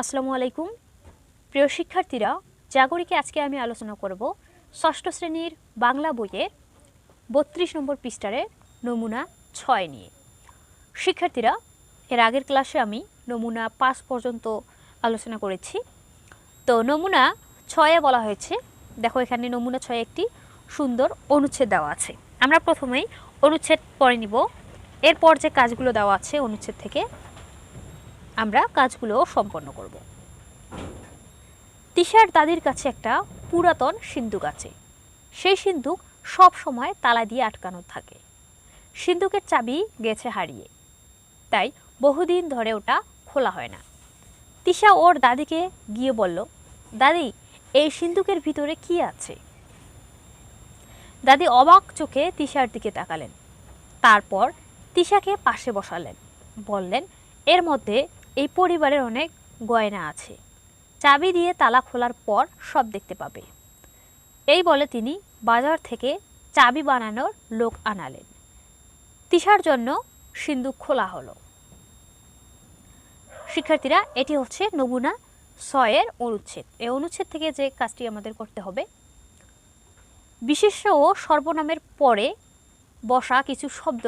আসসালামু আলাইকুম। প্রিয় শিক্ষার্থীরা, জাগরিকে আজকে আমি আলোচনা করব ষষ্ঠ শ্রেণির বাংলা বইয়ের বত্রিশ নম্বর পৃষ্ঠারে নমুনা ছয় নিয়ে। শিক্ষার্থীরা, এর আগের ক্লাসে আমি নমুনা পাঁচ পর্যন্ত আলোচনা করেছি। তো নমুনা ছয়ে বলা হয়েছে, দেখো এখানে নমুনা ছয়ে একটি সুন্দর অনুচ্ছেদ দেওয়া আছে। আমরা প্রথমেই অনুচ্ছেদ পড়ে নিব। এরপর যে কাজগুলো দেওয়া আছে অনুচ্ছেদ থেকে আমরা কাজগুলো সম্পন্ন করব। তিশার দাদির কাছে একটা পুরাতন সিন্দুক আছে। সেই সিন্দুক সব সময় তালা দিয়ে আটকানো থাকে। সিন্দুকের চাবি গেছে হারিয়ে। তাই বহুদিন ধরে ওটা খোলা হয় না। তিশা ওর দাদিকে গিয়ে বলল, দাদি, এই সিন্দুকের ভিতরে কি আছে? দাদি অবাক চোখে তিশার দিকে তাকালেন। তারপর তিশাকে পাশে বসালেন। বললেন, এর মধ্যে এই পরিবারের অনেক গয়না আছে। চাবি দিয়ে তালা খোলার পর সব দেখতে পাবে। এই বলে তিনি বাজার থেকে চাবি বানানোর লোক আনালেন। তিশার জন্য সিন্দুক খোলা হলো। শিক্ষার্থীরা, এটি হচ্ছে নমুনা ছয়ের অনুচ্ছেদ। এই অনুচ্ছেদ থেকে যে কাজটি আমাদের করতে হবে, বিশেষ্য ও সর্বনামের পরে বসা কিছু শব্দ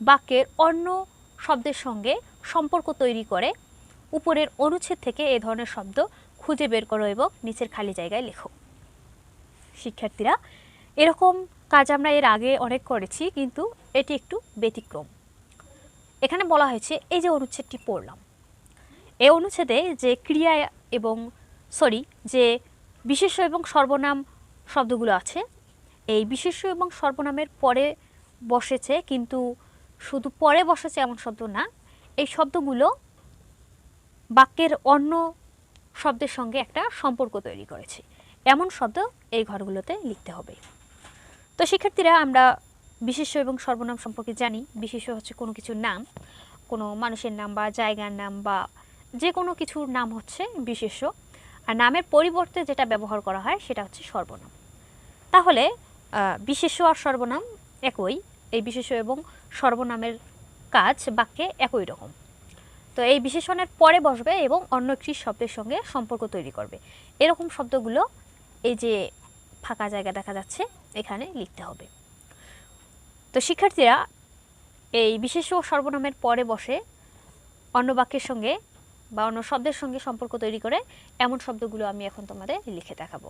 বাক্যের অন্য শব্দের সঙ্গে সম্পর্ক তৈরি করে উপরের অনুচ্ছেদ থেকে এ ধরনের শব্দ খুঁজে বের করো এবং নিচের খালি জায়গায় লেখো। শিক্ষার্থীরা, এরকম কাজ আমরা এর আগে অনেক করেছি, কিন্তু এটি একটু ব্যতিক্রম। এখানে বলা হয়েছে, এই যে অনুচ্ছেদটি পড়লাম এই অনুচ্ছেদে যে ক্রিয়া এবং, সরি, যে বিশেষ্য এবং সর্বনাম শব্দগুলো আছে, এই বিশেষ্য এবং সর্বনামের পরে বসেছে, কিন্তু শুধু পরে বসেছে এমন শব্দ না, এই শব্দগুলো বাক্যের অন্য শব্দের সঙ্গে একটা সম্পর্ক তৈরি করেছে। এমন শব্দ এই ঘরগুলোতে লিখতে হবে। তো শিক্ষার্থীরা, আমরা বিশেষ্য এবং সর্বনাম সম্পর্কে জানি। বিশেষ্য হচ্ছে কোনো কিছুর নাম, কোনো মানুষের নাম বা জায়গার নাম বা যে কোনো কিছুর নাম হচ্ছে বিশেষ্য আর নামের পরিবর্তে যেটা ব্যবহার করা হয় সেটা হচ্ছে সর্বনাম। তাহলে বিশেষ্য আর সর্বনাম একই। এই বিশেষ্য এবং সর্বনামের কাজ বাক্যে একই রকম। তো এই বিশেষণের পরে বসবে এবং অন্য একটি শব্দের সঙ্গে সম্পর্ক তৈরি করবে। এরকম শব্দগুলো এই যে ফাঁকা জায়গা দেখা যাচ্ছে, এখানে লিখতে হবে। তো শিক্ষার্থীরা এই বিশেষ সর্বনামের পরে বসে অন্য বাক্যের সঙ্গে বা অন্য শব্দের সঙ্গে সম্পর্ক তৈরি করে এমন শব্দগুলো আমি এখন তোমাদের লিখে দেখাবো।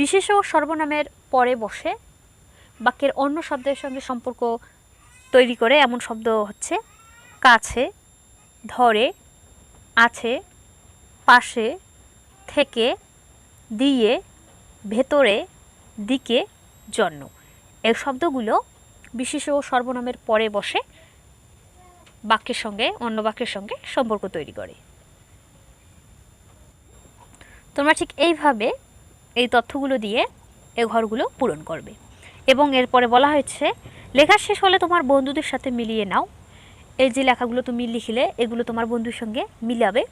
বিশেষ ও সর্বনামের পরে বসে বাক্যের অন্য শব্দের সঙ্গে সম্পর্ক তৈরি করে এমন শব্দ হচ্ছে। কাছে, ধরে, আছে, পাশে, থেকে, দিয়ে, ভেতরে, দিকে, জন্য। এই শব্দগুলো বিশেষ ও সর্বনামের পরে বসে বাক্যের সঙ্গে, অন্য বাক্যের সঙ্গে সম্পর্ক তৈরি করে। তোমরা ঠিক এইভাবে এই তথ্যগুলো দিয়ে এই ঘরগুলো পূরণ করবে। এবং এরপরে বলা হয়েছে লেখা শেষ হলে তোমার বন্ধুদের সাথে মিলিয়ে নাও। এই যে লেখাগুলো তুমি লিখলে, এগুলো তোমার বন্ধুর সঙ্গে মিলাবে।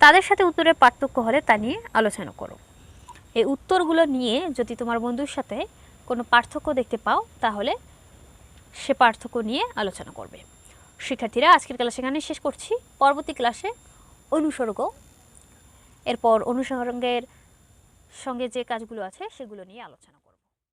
তাদের সাথে উত্তরের পার্থক্য হলে তা নিয়ে আলোচনা করো। এই উত্তরগুলো নিয়ে যদি তোমার বন্ধুর সাথে কোনো পার্থক্য দেখতে পাও, তাহলে সে পার্থক্য নিয়ে আলোচনা করবে। শিক্ষার্থীরা, আজকের ক্লাস এখানে শেষ করছি। পরবর্তী ক্লাসে অনুসর্গ। এরপর অনুসর্গের সঙ্গে যে কাজগুলো আছে, সেগুলো নিয়ে আলোচনা